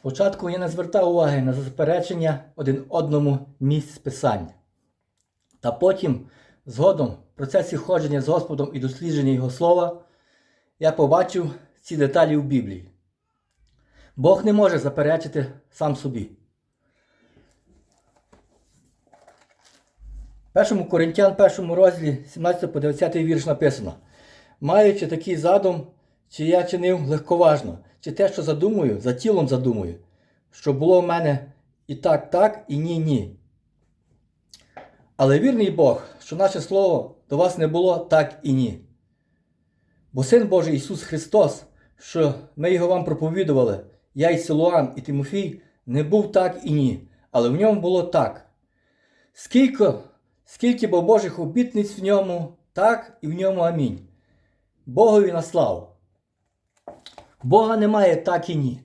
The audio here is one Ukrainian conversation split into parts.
Спочатку я не звертав уваги на заперечення один одному місць писання. Та потім, згодом, в процесі ходження з Господом і дослідження Його слова, я побачив ці деталі в Біблії. Бог не може заперечити сам собі. 1 Коринтян, першому розділі 17 по 20 вірш написано: Маючи такий задум, чи я чинив легковажно, чи те, що задумую, за тілом задумую, що було в мене і так, так, і ні, ні. Але вірний Бог, що наше слово до вас не було так і ні. Бо Син Божий Ісус Христос, що ми його вам проповідували, я і Силуан, і Тимофій, не був так і ні, але в ньому було так. Скільки, скільки бо Божих обітниць в ньому, так і в ньому амінь. Богові на славу. Бога немає так і ні.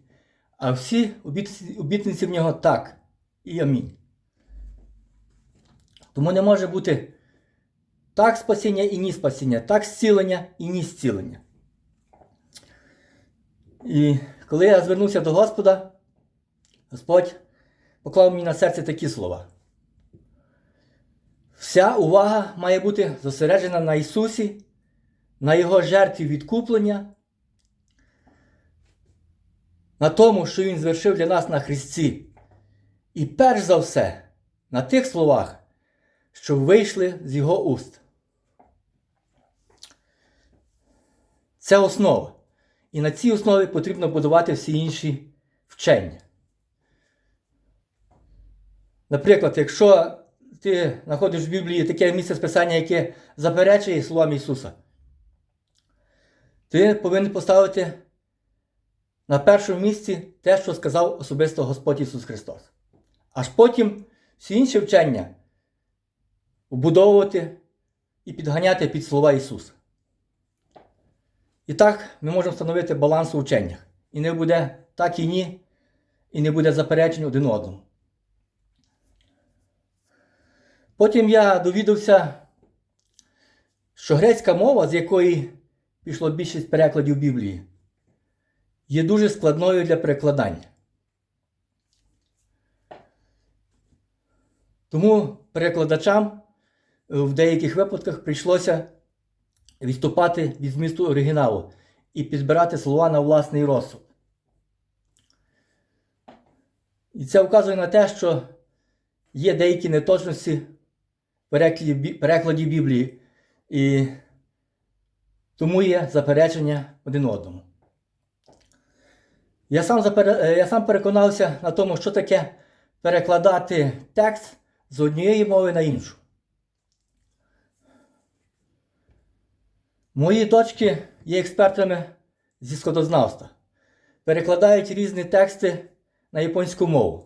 А всі обітниці, в нього так і амінь. Тому не може бути так спасіння і ні спасіння, так зцілення і ні зцілення. І коли я звернувся до Господа, Господь поклав мені на серце такі слова. Вся увага має бути зосереджена на Ісусі, на Його жертві відкуплення, на тому, що Він звершив для нас на Христі. І перш за все, на тих словах, що вийшли з Його уст. Це основа. І на цій основі потрібно будувати всі інші вчення. Наприклад, якщо ти знаходиш в Біблії таке місце списання, яке заперечує словам Ісуса, ти повинен поставити на першому місці те, що сказав особисто Господь Ісус Христос. Аж потім всі інші вчення вбудовувати і підганяти під слова Ісуса. І так ми можемо встановити баланс у вченнях. І не буде так і ні, і не буде заперечень один одному. Потім я довідався, що грецька мова, з якої пішло більшість перекладів Біблії, є дуже складною для перекладання. Тому перекладачам в деяких випадках прийшлося відступати від змісту оригіналу і підбирати слова на власний розсуд. І це вказує на те, що є деякі неточності в перекладі, Біблії, і тому є заперечення один одному. Я сам, запере- е, я сам переконався на тому, що таке перекладати текст з однієї мови на іншу. Мої дочки є експертами зі сходознавства. Перекладають різні тексти на японську мову.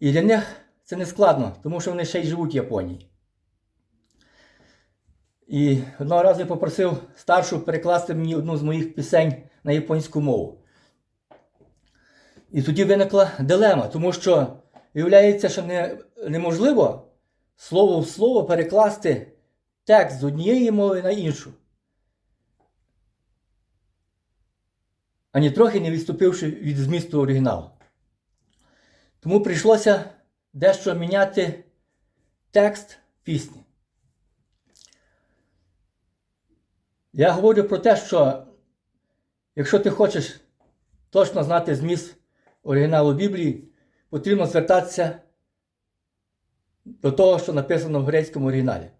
І для них це не складно, тому що вони ще й живуть в Японії. І одного разу я попросив старшу перекласти мені одну з моїх пісень на японську мову. І тоді виникла дилема, тому що виявляється, що не, неможливо слово в слово перекласти текст з однієї мови на іншу. Ані трохи не відступивши від змісту оригіналу. Тому прийшлося дещо міняти текст пісні. Я говорю про те, що якщо ти хочеш точно знати зміст оригіналу Біблії, потрібно звертатися до того, що написано в грецькому оригіналі.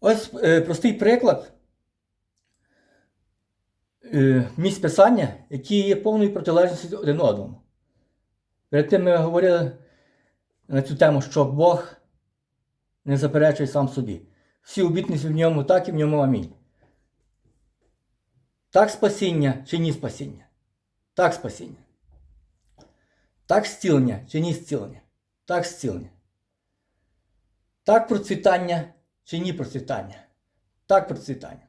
Ось е, простий приклад е, місць писання, які є повною протилежністю один одному. Перед тим ми говорили на цю тему, що Бог не заперечує сам собі. Всі обітниці в ньому, так і в ньому амінь. Так спасіння чи ні спасіння? Так спасіння. Так зцілення чи ні зцілення? Так зцілення. Так процвітання чи ні процвітання? Так процвітання.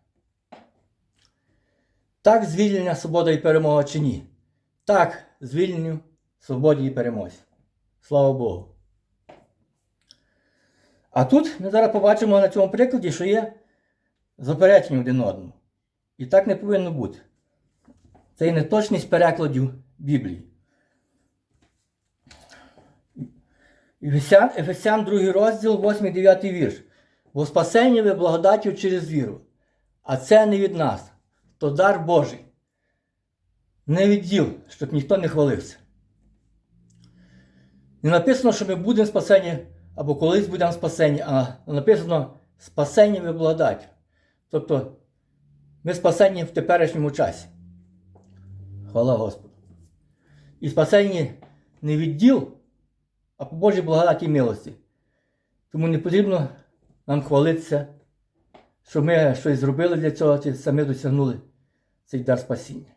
Так звільнення, свобода і перемога чи ні? Так звільненню, свободі і перемозі. Слава Богу. А тут ми зараз побачимо на цьому прикладі, що є заперечення один одному. І так не повинно бути. Це є неточність перекладів Біблії. Ефесян, Ефесян 2 розділ, 8-9 вірш. Бо спасення ви благодаттю через віру. А це не від нас, то дар Божий. Не від діл, щоб ніхто не хвалився. Не написано, що ми будемо спасені або колись будемо спасені, а написано спасення ви благодаттю. Тобто ми спасені в теперішньому часі. Хвала Господу. І спасені не від діл, а по Божій благодаті і милості. Тому не потрібно нам хвалитися, що ми щось зробили для цього, чи самі досягнули цей дар спасіння.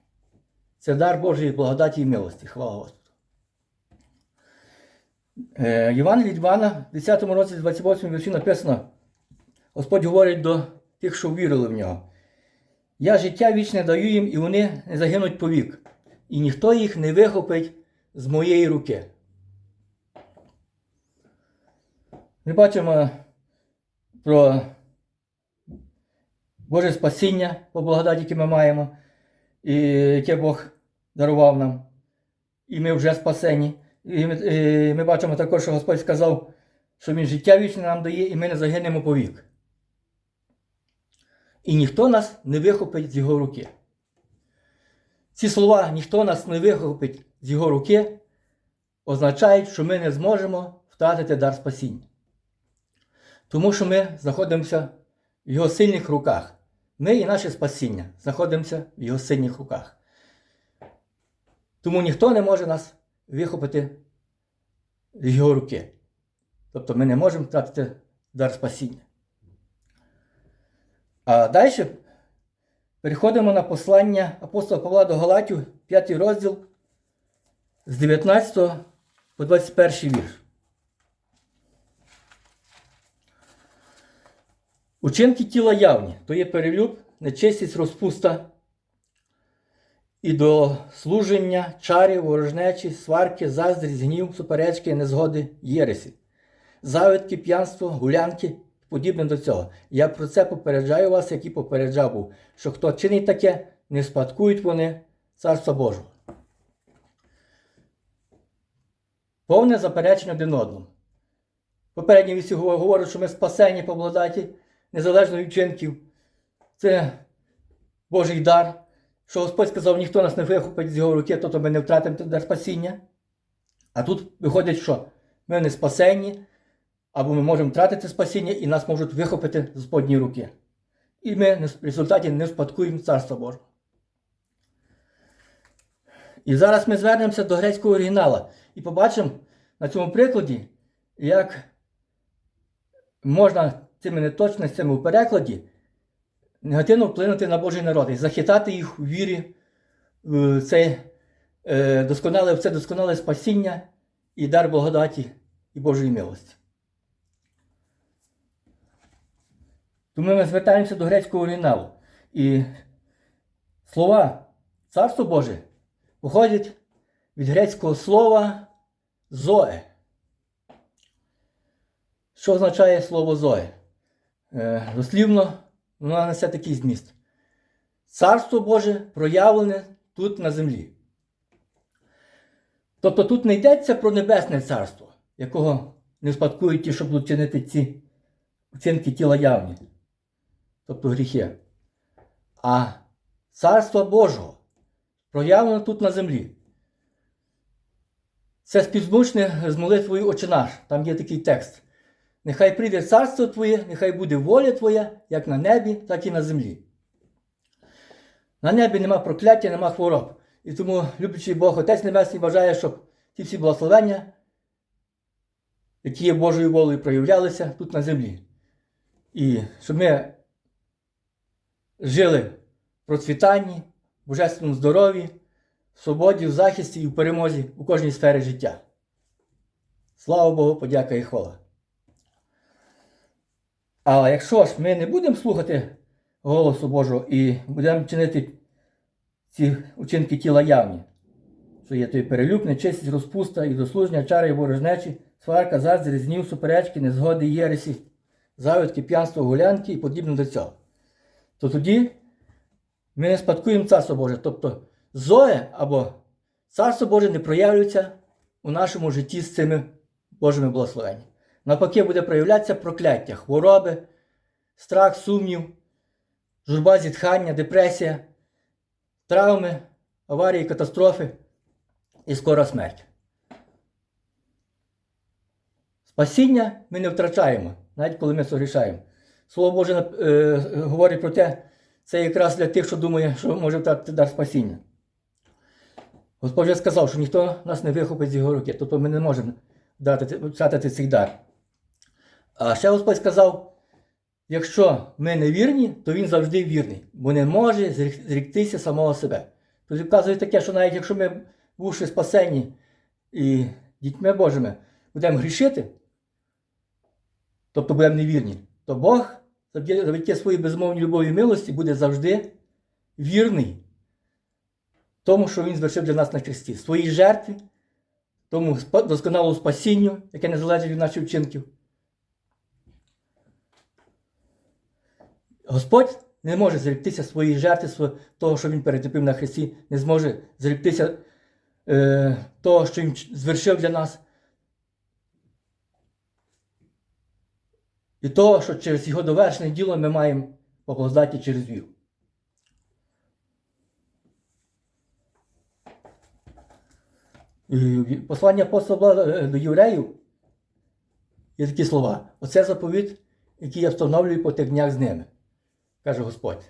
Це дар Божої благодаті і милості. Хвала Господу. Е, Іван від в 10 році, 28 вірші написано, Господь говорить до тих, що вірили в нього. Я життя вічне даю їм, і вони не загинуть повік, і ніхто їх не вихопить з моєї руки. Ми бачимо про Боже спасіння по благодаті, яке ми маємо, і яке Бог дарував нам. І ми вже спасені. І ми, і ми бачимо також, що Господь сказав, що Він життя вічне нам дає, і ми не загинемо повік. І ніхто нас не вихопить з його руки. Ці слова ніхто нас не вихопить з його руки, означають, що ми не зможемо втратити дар спасіння. Тому що ми знаходимося в його сильних руках. Ми і наше спасіння знаходимося в його сильних руках. Тому ніхто не може нас вихопити з його руки. Тобто ми не можемо втратити дар спасіння. А далі переходимо на послання апостола Павла до Галатів, 5 розділ з 19 по 21 вірш. Учинки тіла явні, то є перелюб, нечистість, розпуста і до служення, чарів, ворожнечі, сварки, заздрість, гнів, суперечки, незгоди, єресі, завидки, п'янство, гулянки подібне до цього. Я про це попереджаю вас, як і попереджав був, що хто чинить таке, не спадкують вони Царства Божого. Повне заперечення один одному. Попередні вісі говорять, що ми спасені по благодаті, незалежно від вчинків. Це Божий дар. Що Господь сказав, ніхто нас не вихопить з його руки, тобто ми не втратимо дар спасіння. А тут виходить, що ми не спасені, або ми можемо втратити спасіння і нас можуть вихопити з Господні руки. І ми в результаті не спадкуємо Царства Божого. І зараз ми звернемося до грецького оригінала і побачимо на цьому прикладі, як можна цими неточностями у перекладі негативно вплинути на Божий народ і захитати їх у вірі в це е, досконале, в це досконале спасіння і дар благодаті і Божої милості. Тому ми звертаємося до грецького оригіналу. І слова Царство Боже походять від грецького слова зоe. Що означає слово зоe? Е, дослівно воно несе такий зміст. Царство Боже проявлене тут на землі. Тобто тут не йдеться про небесне царство, якого не спадкують ті, що будуть чинити ці вчинки тіла явні, тобто гріхи. А царство Божого проявлено тут на землі. Це співзвучне з молитвою Отче наш. Там є такий текст. Нехай прийде царство Твоє, нехай буде воля Твоя, як на небі, так і на землі. На небі нема прокляття, нема хвороб. І тому, люблячий Бог, Отець Небесний бажає, щоб ті всі благословення, які є Божою волею, проявлялися тут на землі. І щоб ми жили в процвітанні, в божественному здоров'ї, в свободі, в захисті і в перемозі у кожній сфері життя. Слава Богу, подяка і хвала. А якщо ж ми не будемо слухати голосу Божого і будемо чинити ці учинки тіла явні, що є той перелюб, нечистість, розпуста, і дослуження, чари і ворожнечі, сварка, заздрість, гнів, суперечки, незгоди, єресі, завидки, п'янство, гулянки і подібне до цього, то тоді ми не спадкуємо Царство Боже. Тобто Зоє або Царство Боже не проявлюється у нашому житті з цими Божими благословеннями. Навпаки, буде проявлятися прокляття, хвороби, страх, сумнів, журба, зітхання, депресія, травми, аварії, катастрофи і скора смерть. Спасіння ми не втрачаємо, навіть коли ми согрішаємо. Слово Боже е, говорить про те, це якраз для тих, що думає, що може втратити дар спасіння. Господь вже сказав, що ніхто нас не вихопить з його руки, тобто ми не можемо втратити, цей дар. А ще Господь сказав, якщо ми не вірні, то він завжди вірний, бо не може зріктися самого себе. Тобто вказує таке, що навіть якщо ми, бувши спасені і дітьми Божими, будемо грішити, тобто будемо невірні, то Бог завдяки своїй безмовній любові і милості буде завжди вірний тому, що Він звершив для нас на хресті, своїй жертві, тому досконалому спасінню, яке не залежить від наших вчинків. Господь не може зректися своєї жертви, того, що Він перетерпів на хресті, не зможе зректися е, того, що Він звершив для нас. І того, що через його довершене діло ми маємо поповздаті через віру. Послання апостола е, до євреїв є такі слова. Оце заповіт, який я встановлюю по тих днях з ними, каже Господь.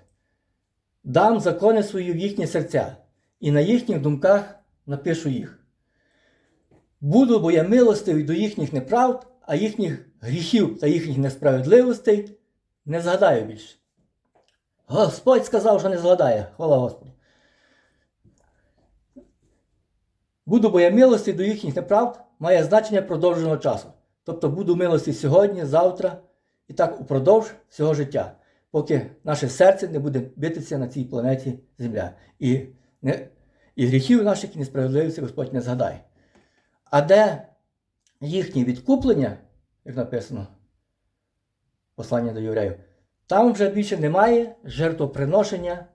Дам закони свої в їхні серця, і на їхніх думках напишу їх. Буду, бо я милостивий до їхніх неправд, а їхніх гріхів та їхніх несправедливостей не згадаю більше. Господь сказав, що не згадає. Хвала Господу. Буду, бо я милості до їхніх неправд має значення продовженого часу. Тобто буду милості сьогодні, завтра і так упродовж всього життя, поки наше серце не буде битися на цій планеті Земля. І, не, і гріхів наших і несправедливості Господь не згадає. А де їхнє відкуплення, як написано послання до євреїв, там вже більше немає жертвоприношення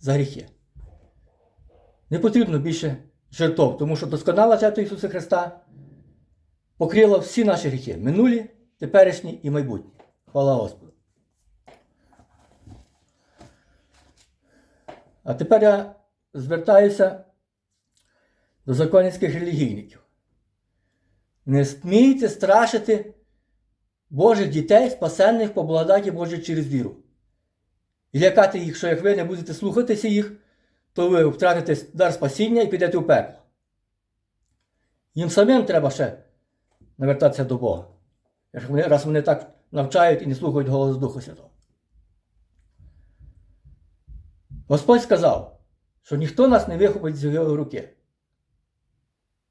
за гріхи. Не потрібно більше жертв, тому що досконала жертва Ісуса Христа покрила всі наші гріхи минулі, теперішні і майбутні. Хвала Господу. А тепер я звертаюся до законницьких релігійників. Не смійте страшити Божих дітей, спасенних по благодаті Божій через віру. І лякати їх, що як ви не будете слухатися їх, то ви втратите дар спасіння і підете в пекло. Їм самим треба ще навертатися до Бога. Раз вони так навчають і не слухають голос Духа Святого. Господь сказав, що ніхто нас не вихопить з його руки.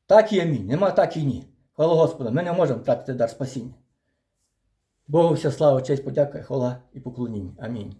Так і амінь. Нема так і ні. Хвала Господу, ми не можемо втратити дар спасіння. Богу вся слава, честь, подяка, хвала і поклоніння. Амінь.